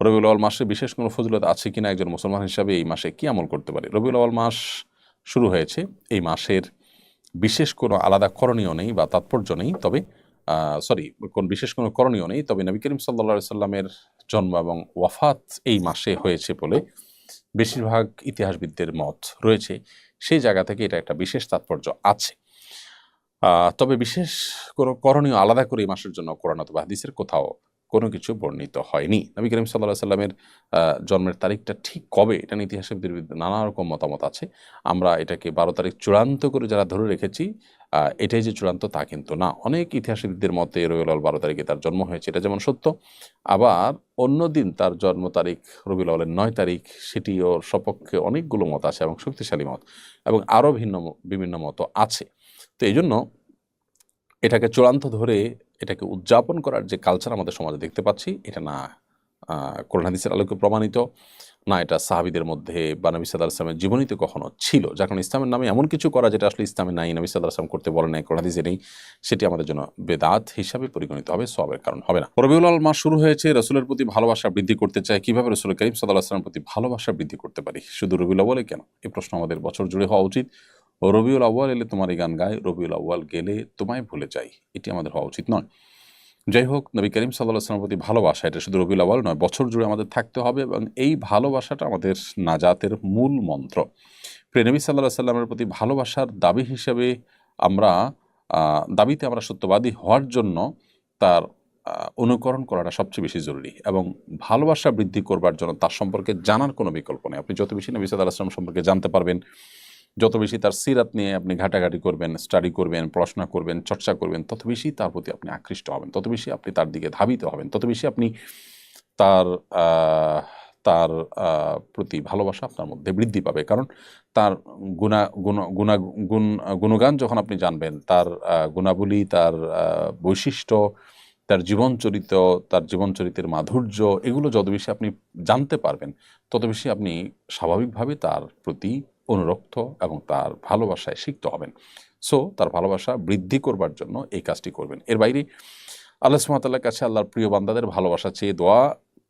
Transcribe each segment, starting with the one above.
রবিউল আওয়াল মাসে বিশেষ কোনো ফজিলত আছে কিনা একজন মুসলমান হিসাবে এই মাসে কি আমল করতে পারে? রবিউল আওয়াল মাস শুরু হয়েছে, এই মাসের বিশেষ কোনো আলাদা করণীয় নেই বা তাৎপর্য নেই, তবে সরি, কোন বিশেষ কোনো করণীয় নেই, তবে নবী করিম সাল্লা সাল্লামের জন্ম এবং ওয়াফাত এই মাসে হয়েছে বলে বেশিরভাগ ইতিহাসবিদদের মত রয়েছে। সেই জায়গা থেকে এটা একটা বিশেষ তাৎপর্য আছে। তবে বিশেষ কোনো করণীয় আলাদা করে এই মাসের জন্য কোরআন অথবা হাদিসের কোথাও কোনো কিছু বর্ণিত হয়নি। নবী করিম সাল্লাহ সাল্লামের জন্মের তারিখটা ঠিক কবে? এটা বিরুদ্ধে নানা রকম মতামত আছে। আমরা এটাকে বারো তারিখ চূড়ান্ত করে যারা ধরে রেখেছি এটাই যে চূড়ান্ত তা কিন্তু না। অনেক ইতিহাসবিদদের মতে রবিউল আউয়াল বারো তারিখে তার জন্ম হয়েছে, এটা যেমন সত্য। আবার অন্য দিন তার জন্ম তারিখ রবিউল আউয়ালের নয় তারিখ, সেটিও সপক্ষে অনেকগুলো মত আছে এবং শক্তিশালী মত এবং আরও ভিন্ন বিভিন্ন মত আছে। তো এই জন্য এটাকে চূড়ান্ত ধরে এটাকে উদযাপন করার যে কালচার আমাদের সমাজে দেখতে পাচ্ছি, এটা না কোরআন হাদিসের আলোকে প্রমাণিত, না এটা সাহাবিদের মধ্যে বা নবী সাদা আসলামের জীবনীতে কখনো ছিল। যার কারণে ইসলামের নামে এমন কিছু করা যেটা আসলে ইসলামে নাই, নবী সাদা আসলাম করতে বলে নাই, কোরআন হাদিসে নেই, সেটি আমাদের জন্য বেদাত হিসাবে পরিগণিত হবে সবের কারণ হবে না। রবিউল আল মাস শুরু হয়েছে, রসুলের প্রতি ভালোবাসা বৃদ্ধি করতে চায় কীভাবে রসুল করিম সাদা আসলামের প্রতি ভালোবাসা বৃদ্ধি করতে পারি? শুধু রবিউল বলে কেন? এই প্রশ্ন আমাদের বছর জুড়ে হওয়া উচিত। রবিউল আউ্বাল এলে তোমার এই গান গায়, রবিউল আউ্বাল গেলে তোমায় ভুলে যাই। এটি আমাদের হওয়া উচিত নয়। যাই হোক, নবী করিম সাল্লাহ আসলামের প্রতি ভালোবাসা, এটা শুধু রবিউল আউ্বাল নয়, বছর জুড়ে আমাদের থাকতে হবে এবং এই ভালোবাসাটা আমাদের নাজাতের মূল মন্ত্র। প্রিয় নবী সাল্লাহ সাল্লামের প্রতি ভালোবাসার দাবি হিসেবে আমরা দাবিতে আমরা সত্যবাদী হওয়ার জন্য তার অনুকরণ করাটা সবচেয়ে বেশি জরুরি এবং ভালোবাসা বৃদ্ধি করবার জন্য তার সম্পর্কে জানার কোনো বিকল্প নেই। আপনি যত বেশি নবী সাল্লাহ আসলাম সম্পর্কে জানতে পারবেন যত বেশি তার সিরাত নিয়ে আপনি ঘাটাঘাটি করবেন স্টাডি করবেন, পড়াশোনা করবেন, চর্চা করবেন, তত বেশি তার প্রতি আপনি আকৃষ্ট হবেন। তত বেশি আপনি তার দিকে ধাবিত হবেন। তত বেশি আপনি তার তার প্রতি ভালোবাসা আপনার মধ্যে বৃদ্ধি পাবে। কারণ তার গুণা, গুণ গুণা, গুণ, গুণগান যখন আপনি জানবেন, তার গুণাবলী, তার বৈশিষ্ট্য, তার জীবন চরিত্র, তার জীবন চরিত্রের মাধুর্য, এগুলো যত বেশি আপনি জানতে পারবেন, তত বেশি আপনি স্বাভাবিকভাবে তার প্রতি অনুরক্ত এবং তার ভালোবাসায় সিক্ত হবেন। সো তার ভালোবাসা বৃদ্ধি করবার জন্য এই কাজটি করবেন। এর বাইরে, আল্লাহ সুমাতাল্লাহ কাছে আল্লাহর প্রিয় বান্দাদের ভালোবাসা চেয়ে দোয়া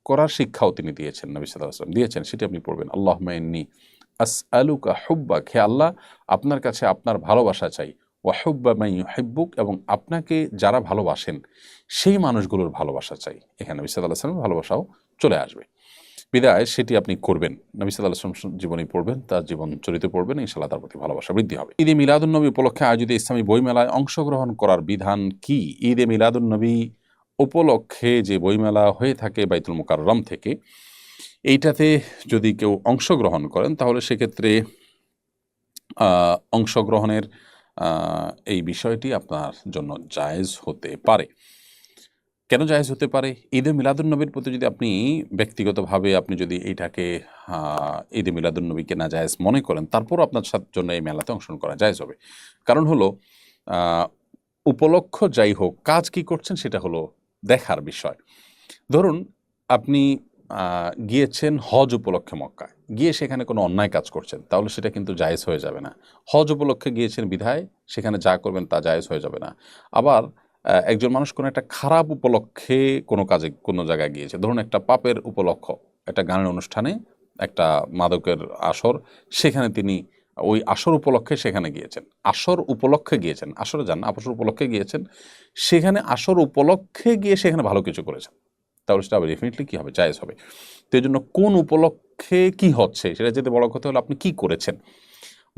করার শিক্ষাও তিনি দিয়েছেন, নবী সাল্লাহ আসলাম দিয়েছেন, সেটি আপনি পড়বেন। আল্লাহ মাইন্নি আস আলুকা হুব্বা খে আল্লাহ, আপনার কাছে আপনার ভালোবাসা চাই। ওয়াহুব্বা মাই হেব্বুক এবং আপনাকে যারা ভালোবাসেন, সেই মানুষগুলোর ভালোবাসা চাই। এখানে নবী সাল্লাহ আসলামের ভালোবাসাও চলে আসবে। বিদায়, সেটি আপনি করবেন। নবী সাল্লাহ আসলাম জীবনী পড়বেন, তার জীবন চরিত্র পড়বেন ইনশাল্লাহ তার প্রতি ভালোবাসা বৃদ্ধি হবে। ঈদে মিলাদুন্নবী উপলক্ষে আয়োজিত ইসলামী বইমেলায় অংশগ্রহণ করার বিধান কি? ঈদে মিলাদুন্নবী উপলক্ষে যে বইমেলা হয়ে থাকে বাইতুল মোকাররম থেকে, এইটাতে যদি কেউ অংশগ্রহণ করেন, তাহলে সেক্ষেত্রে অংশগ্রহণের এই বিষয়টি আপনার জন্য জায়েজ হতে পারে। কেন জায়েজ হতে পারে? ঈদে মিলাদুন্নবীর প্রতি যদি আপনি ব্যক্তিগতভাবে আপনি যদি এইটাকে ঈদে মিলাদুন্নবীকে না জায়েজ মনে করেন তারপর আপনার জন্য এই মেলাতে অংশগ্রহণ করা জায়েজ হবে। কারণ হলো উপলক্ষ যাই হোক, কাজ কি করছেন সেটা হলো দেখার বিষয়। ধরুন, আপনি গিয়েছেন হজ উপলক্ষে মক্কায়। গিয়ে সেখানে কোনো অন্যায় কাজ করছেন, তাহলে সেটা কিন্তু জায়েজ হয়ে যাবে না। হজ উপলক্ষে গিয়েছেন বিধায়, সেখানে যা করবেন তা জায়েজ হয়ে যাবে না। আবার একজন মানুষ কোনো একটা খারাপ উপলক্ষে কোনো কাজে কোনো জায়গায় গিয়েছে। ধরুন একটা পাপের উপলক্ষ একটা গানের অনুষ্ঠানে একটা মাদকের আসর সেখানে তিনি ওই আসর উপলক্ষে সেখানে গিয়েছেন। আসর উপলক্ষে গিয়েছেন আসরে যান না, আসর উপলক্ষে গিয়েছেন। সেখানে আসর উপলক্ষে গিয়ে সেখানে ভালো কিছু করেছেন। তাহলে সেটা ডেফিনেটলি কী হবে? জায়েজ হবে। তো এই জন্য কোন উপলক্ষে কি হচ্ছে? সেটা যেতে বড় কথা হলো আপনি কি করেছেন?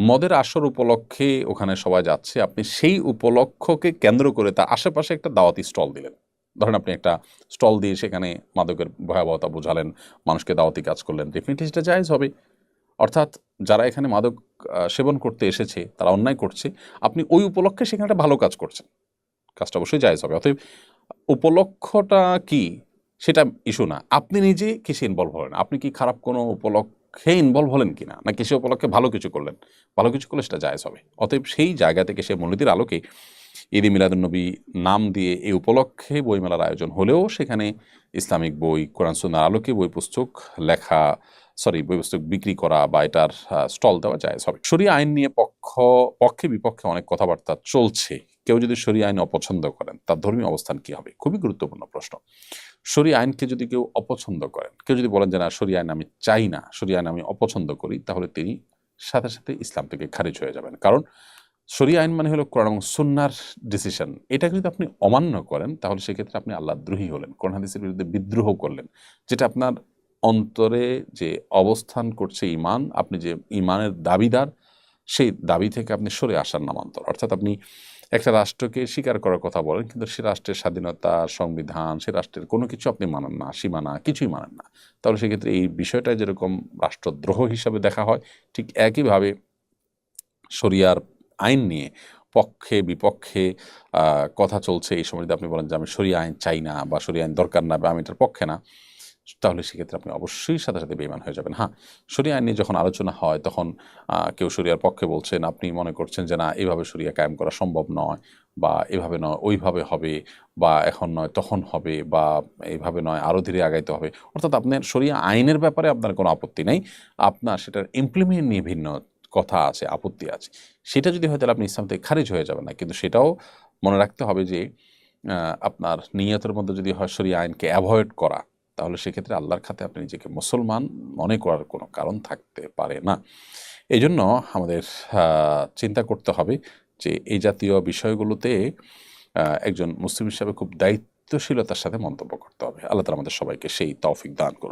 মদের আসর উপলক্ষে ওখানে সবাই যাচ্ছে। আপনি সেই উপলক্ষকে কেন্দ্র করে তার আশেপাশে একটা দাওয়াতি স্টল দিলেন। ধরেন আপনি একটা স্টল দিয়ে সেখানে মাদকের ভয়াবহতা বোঝালেন, মানুষকে দাওয়াতি কাজ করলেন ডেফিনেটলি সেটা জায়েজ হবে। অর্থাৎ যারা এখানে মাদক সেবন করতে এসেছে, তারা অন্যায় করছে, আপনি ওই উপলক্ষে সেখানে একটা ভালো কাজ করছেন। কাজটা অবশ্যই জায়েজ হবে। অতএব উপলক্ষটা কি? সেটা ইস্যু না। আপনি নিজে কিসে ইনভলভ হলেন? আপনি কি খারাপ কোনো উপলক্ষে ইনভলভ হলেন কিনা? না কিসে উপলক্ষে ভালো কিছু করলেন? ভালো কিছু করলে সেটা জায়েজ হবে। অতএব সেই জায়গা থেকে সে মূলনীতির আলোকে ঈদ মিলাদুন্নবী নাম দিয়ে এই উপলক্ষে বইমেলার আয়োজন হলেও সেখানে ইসলামিক বই, কোরআন সুন্নার আলোকে বই পুস্তক লেখা সরি বই পুস্তক বিক্রি করা বা এটার স্টল দেওয়া জায়েজ হবে। সরিয়ে আইন নিয়ে পক্ষ পক্ষে বিপক্ষে অনেক কথাবার্তা চলছে। কেউ যদি শরীয় আইন অপছন্দ করেন, তার ধর্মীয় অবস্থান কি হবে? খুবই গুরুত্বপূর্ণ প্রশ্ন। শরীয় আইনকে যদি কেউ অপছন্দ করেন, কেউ যদি বলেন যে, না, শরীয় আইন আমি চাই না, শরীয় আইন আমি অপছন্দ করি, তাহলে তিনি সাথে সাথে ইসলাম থেকে খারিজ হয়ে যাবেন। কারণ শরীয় আইন মানে হলো কোরআন এবং সুন্নার ডিসিশন এটা যদি আপনি অমান্য করেন, তাহলে সেক্ষেত্রে আপনি আল্লাহ দ্রোহী হলেন, কোরআন হাদিসের বিরুদ্ধে বিদ্রোহ করলেন। যেটা আপনার অন্তরে যে অবস্থান করছে ইমান আপনি যে ইমানের দাবিদার, সেই দাবি থেকে আপনি সরে আসার নামান্তর। অর্থাৎ আপনি একটা রাষ্ট্রকে স্বীকার করার কথা বলেন, কিন্তু সে রাষ্ট্রের স্বাধীনতা, সংবিধান, সে রাষ্ট্রের কোনো কিছু আপনি মানেন না, সীমানা, কিছুই মানেন না। তাহলে সেক্ষেত্রে এই বিষয়টা যেরকম রাষ্ট্রদ্রোহ হিসাবে দেখা হয়, ঠিক একইভাবে শরিয়ার আইন নিয়ে পক্ষে, বিপক্ষে কথা চলছে এই সময় যদি আপনি বলেন যে আমি সরিয়া আইন চাই না বা সরিয়া আইন দরকার না বা আমি এটার পক্ষে না তাহলে সেক্ষেত্রে আপনি অবশ্যই সাথে সাথে বেইমান হয়ে যাবেন। হ্যাঁ সরিয়া আইন নিয়ে যখন আলোচনা হয়, তখন কেউ শরিয়ার পক্ষে বলছেন, আপনি মনে করছেন যে, না, এভাবে শরিয়া কায়েম করা সম্ভব নয় বা এভাবে নয়, ওইভাবে হবে বা এখন নয়, তখন হবে বা এইভাবে নয় আরও ধীরে আগাইতে হবে। অর্থাৎ আপনার শরিয়া আইনের ব্যাপারে আপনার কোনো আপত্তি নেই। আপনার সেটার ইমপ্লিমেন্ট নিয়ে ভিন্ন কথা আছে, আপত্তি আছে। সেটা যদি হয়, তাহলে আপনি ইসলাম থেকে খারিজ হয়ে যাবেন না। কিন্তু সেটাও মনে রাখতে হবে যে আপনার নিয়তের মধ্যে যদি হয়, শরিয়া আইনকে অ্যাভয়েড করা তাহলে সেক্ষেত্রে আল্লাহর খাতে আপনি নিজেকে মুসলমান মনে করার কোনো কারণ থাকতে পারে না। এই জন্য আমাদের চিন্তা করতে হবে যে এই জাতীয় বিষয়গুলোতে একজন মুসলিম হিসাবে খুব দায়িত্বশীলতার সাথে মন্তব্য করতে হবে। আল্লাহ তালা আমাদের সবাইকে সেই তৌফিক দান করুন।